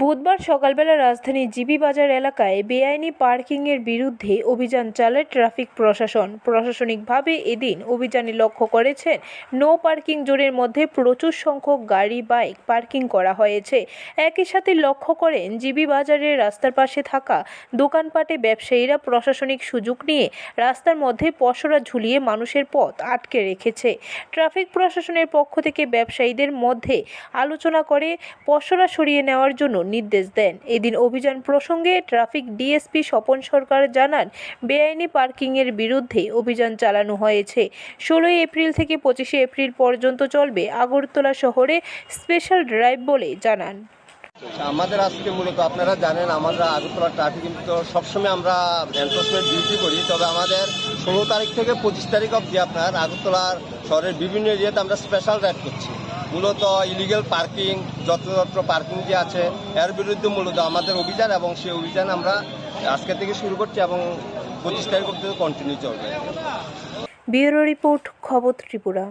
বুধবার সকালবেলা রাজধানীর জিবি বাজার এলাকায় বেআইনি পার্কিংয়ের বিরুদ্ধে অভিযান চালায় ট্রাফিক প্রশাসন। প্রশাসনিকভাবে এদিন অভিযানে লক্ষ্য করেছেন, নো পার্কিং জোনের মধ্যে প্রচুর সংখ্যক গাড়ি, বাইক পার্কিং করা হয়েছে। একই সাথে লক্ষ্য করেন, জিবি বাজারের রাস্তার পাশে থাকা দোকানপাটে ব্যবসায়ীরা প্রশাসনিক সুযোগ নিয়ে রাস্তার মধ্যে পসরা ঝুলিয়ে মানুষের পথ আটকে রেখেছে। ট্রাফিক প্রশাসনের পক্ষ থেকে ব্যবসায়ীদের মধ্যে আলোচনা করে পসরা সরিয়ে নেওয়ার জন্য নির্দেশ দেন। এদিন অভিযান প্রসঙ্গে ট্রাফিক ডিএসপি স্বপন সরকার জানান, বেআইনি পার্কিংয়ের বিরুদ্ধে অভিযান চালানো হয়েছে। ষোলোই এপ্রিল থেকে পঁচিশে এপ্রিল পর্যন্ত চলবে আগরতলা শহরে স্পেশাল ড্রাইভ বলে জানান। আমাদের আজকে মূলত আপনারা জানেন, আমরা আগরতলা ট্রাফিক কিন্তু সবসময় আমরা এনফোর্সমেন্ট ডিউটি করি। তবে আমাদের ষোলো তারিখ থেকে পঁচিশ তারিখ অবধি আপনার আগরতলার শহরের বিভিন্ন এরিয়াতে আমরা স্পেশাল রাইড করছি। মূলত ইলিগেল পার্কিং যত্রতত্র পার্কিং যে আছে, এর বিরুদ্ধে মূলত আমাদের অভিযান এবং সেই অভিযান আমরা আজকে থেকে শুরু করছি এবং পঁচিশ তারিখ অবধি কন্টিনিউ চলবে। ব্যুরো রিপোর্ট, খবর ত্রিপুরা।